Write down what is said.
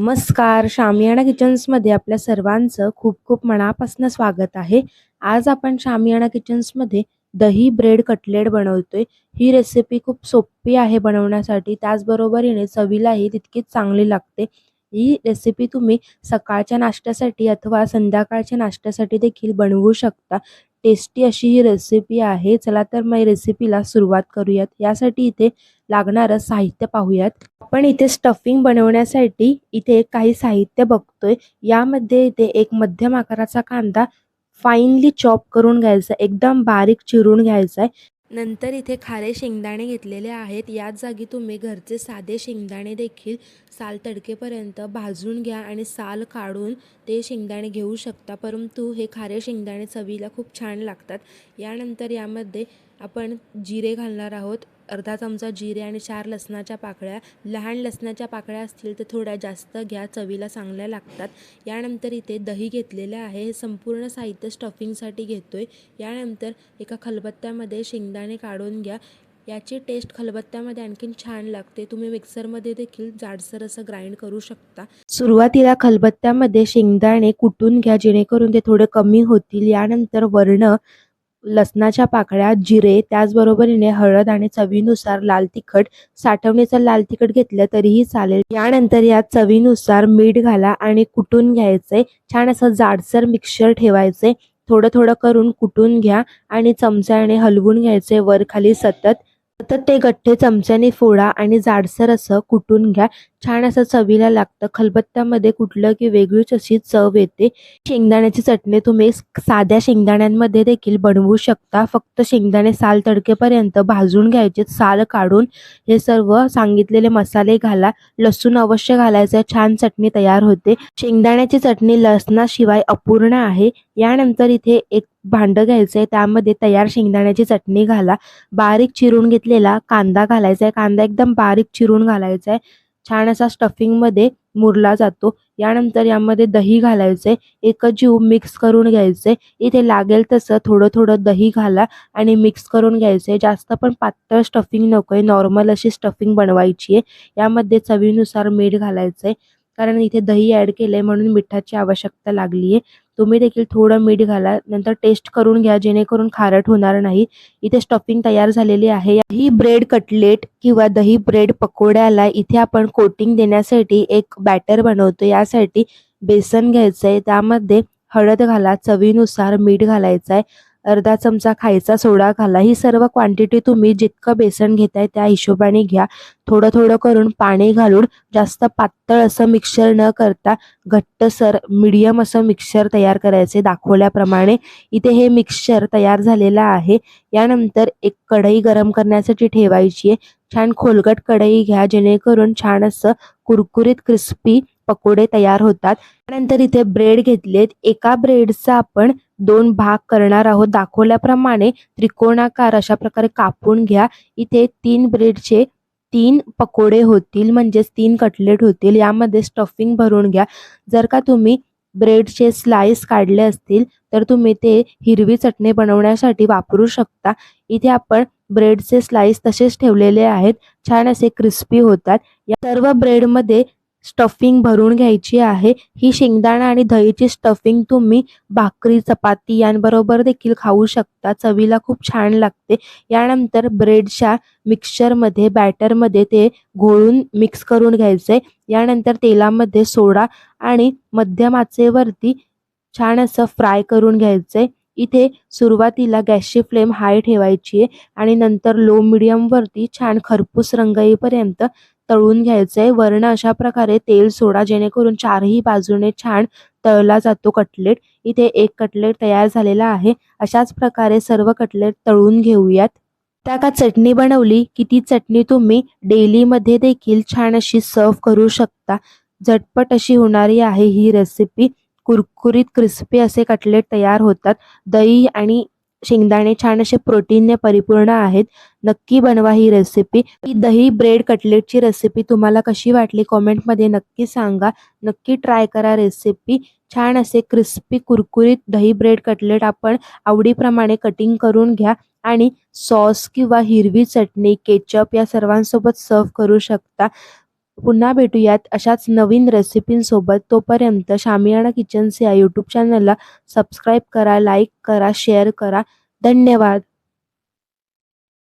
नमस्कार. शामियाना किचन्समध्ये आपल्या सर्वांचं खूप खूप मनापासून स्वागत आहे. आज आपण शामियाना किचन्समध्ये दही ब्रेड कटलेट बनवतोय. ही रेसिपी खूप सोपी आहे बनवण्यासाठी. त्याचबरोबरीने चवीलाही तितकीच चांगली लागते. ही रेसिपी तुम्ही सकाळच्या नाश्त्यासाठी अथवा संध्याकाळच्या नाश्त्यासाठी देखील बनवू शकता. टेस्टी अशी ही रेसिपी आहे. चला तर मग रेसिपीला सुरुवात करूयात. यासाठी इथे लागणारं साहित्य पाहूयात. आपण इथे स्टफिंग बनवण्यासाठी इथे काही साहित्य बघतोय. यामध्ये इथे एक मध्यम आकाराचा कांदा फाईनली चॉप करून घ्यायचा. एकदम बारीक चिरून घ्यायचा आहे. नंतर इथे खारे शेंगदाणे घेतलेले आहेत. याच जागी तुम्ही घरचे साधे शेंगदाणे देखील साल तडकेपर्यंत भाजून घ्या आणि साल काढून ते शेंगदाणे घेऊ शकता. परंतु हे खारे शेंगदाणे चवीला खूप छान लागतात. यानंतर यामध्ये आपण जिरे घालणार आहोत. अर्धा चमचा जिरे आणि चार लसणाच्या पाकळ्या. लहान लसणाच्या पाकळ्या असतील तर थोड्या जास्त घ्या चवीला चांगल्या लागतात. यानंतर इथे दही घेतलेलं आहे. हे संपूर्ण साहित्य स्टफिंगसाठी घेतो आहे यानंतर एका खलबत्त्यामध्ये शेंगदाणे काढून घ्या. याची टेस्ट खलबत्त्यामध्ये आणखीन छान लागते. तुम्ही मिक्सरमध्ये देखील जाडसर असं ग्राइंड करू शकता. सुरुवातीला खलबत्त्यामध्ये शेंगदाणे कुटून घ्या जेणेकरून ते थोडे कमी होतील. यानंतर वर्ण लसणाच्या पाकळ्या जिरे त्याचबरोबरीने हळद आणि चवीनुसार लाल तिखट साठवणीचं लाल तिखट घेतलं तरीही चालेल. यानंतर यात चवीनुसार मीठ घाला आणि कुटून घ्यायचे. छान असं जाडसर मिक्सर ठेवायचे. थोडं थोडं करून कुटून घ्या आणि चमच्याने हलवून घ्यायचे. वर खाली सतत सतत ते गठ्ठे चमच्याने फोडा आणि जाडसर असं कुटून घ्या. छान असं चवीला लागतं. खलबत्त्यामध्ये कुठलं की वेगळीच अशी चव येते. शेंगदाण्याची चटणी तुम्ही साध्या शेंगदाण्यांमध्ये देखील बनवू शकता. फक्त शेंगदाणे साल तडकेपर्यंत भाजून घ्यायचे. साल काढून हे सर्व सांगितलेले मसाले घाला. लसूण अवश्य घालायचं. छान चटणी तयार होते. शेंगदाण्याची चटणी लसणाशिवाय अपूर्ण आहे. यानंतर इथे एक भांडं घ्यायचं आहे त्यामध्ये तयार शेंगदाण्याची चटणी घाला बारीक चिरून घेतलेला कांदा घालायचा आहे कांदा एकदम बारीक चिरून घालायचा आहे छान असा स्टफिंगमध्ये मुरला जातो यानंतर यामध्ये दही घालायचे एकच जीव मिक्स करून घ्यायचे इथे लागेल तसं थोडं थोडं दही घाला आणि मिक्स करून घ्यायचे जास्त पण पातळ स्टफिंग नको आहे नॉर्मल अशी स्टफिंग बनवायची आहे यामध्ये चवीनुसार मीठ घालायचं कारण इथे दही ॲड केलं आहे म्हणून मिठाची आवश्यकता लागली आहे तुम्ही देखील थोडं मीठ घाला नंतर टेस्ट करून घ्या जेणेकरून खारट होणार नाही. इथे स्टफिंग तयार झालेली आहे. ही ब्रेड कटलेट किंवा दही ब्रेड पकोड्याला इथे आपण कोटिंग देण्यासाठी एक बॅटर बनवतो. यासाठी बेसन घ्यायचं आहे त्यामध्ये हळद घाला चवीनुसार मीठ घालायचं आहे अर्धा चमचा खायचा सोडा घाला. ही सर्व क्वांटिटी तुम्ही जितकं बेसन घेताय त्या हिशोबाने घ्या. थोडं थोडं करून पाणी घालून जास्त पातळ असं मिक्सर न करता घट्टसर मिडियम असं मिक्सर तयार करायचे दाखवल्याप्रमाणे. इथे हे मिक्सर तयार झालेलं आहे. यानंतर एक कढई गरम करण्यासाठी ठेवायची आहे. छान खोलगट कढई घ्या जेणेकरून छान असं कुरकुरीत क्रिस्पी पकोडे तयार होतात. त्यानंतर इथे ब्रेड घेतलेत. एका ब्रेडचा आपण दोन भाग करणार आहोत. दाखवल्याप्रमाणे त्रिकोणाकार अशा प्रकारे कापून घ्या. इथे तीन ब्रेडचे तीन पकोडे होतील म्हणजेच तीन कटलेट होतील. यामध्ये स्टफिंग भरून घ्या. जर का तुम्ही ब्रेडचे स्लाइस काढले असतील तर तुम्ही ते हिरवी चटणी बनवण्यासाठी वापरू शकता. इथे आपण ब्रेडचे स्लाइस तसेच ठेवलेले आहेत. छान असे क्रिस्पी होतात. या सर्व ब्रेडमध्ये स्टफिंग भरून घ्यायची आहे. ही शेंगदाणा आणि दहीची स्टफिंग तुम्ही भाकरी चपाती यांबरोबर देखील खाऊ शकता. चवीला खूप छान लागते. यानंतर ब्रेडच्या मिक्सचरमध्ये बॅटरमध्ये ते घोळून मिक्स करून घ्यायचे. यानंतर तेलामध्ये सोडा आणि मध्यम आचेवरती छान असं फ्राय करून घ्यायचंय इथे सुरुवातीला गॅसची फ्लेम हाय ठेवायची आहे आणि नंतर लो मिडियमवरती छान खरपूस रंग येईपर्यंत तळून घ्यायचंय वरण अशा प्रकारे तेल सोडा जेणेकरून चारही बाजूने छान तळला जातो कटलेट. इथे एक कटलेट तयार झालेला आहे. अशाच प्रकारे सर्व कटलेट तळून घेऊयात. त्या का चटणी बनवली? की ती चटणी तुम्ही? डेलीमध्ये देखील छान अशी सर्व करू शकता. झटपट अशी होणारी आहे ही रेसिपी कुरकुरीत क्रिस्पी असे कटलेट तयार होतात. दही आणि शेंगदाणे छान असे प्रोटीनने परिपूर्ण आहेत. नक्की बनवा ही रेसिपी ही दही ब्रेड कटलेटची रेसिपी तुम्हाला कशी वाटली कॉमेंटमध्ये नक्की सांगा. नक्की ट्राय करा रेसिपी छान असे क्रिस्पी कुरकुरीत दही ब्रेड कटलेट आपण आवडीप्रमाणे कटिंग करून घ्या आणि सॉस किंवा हिरवी चटणी केचप या सर्वांसोबत सर्व करू शकता. पुन्हा भेटूयात अशाच नवीन रेसिपींसोबत तोपर्यंत शामियाना किचन्स या यूट्यूब चॅनलला सबस्क्राईब करा लाईक करा शेअर करा. धन्यवाद.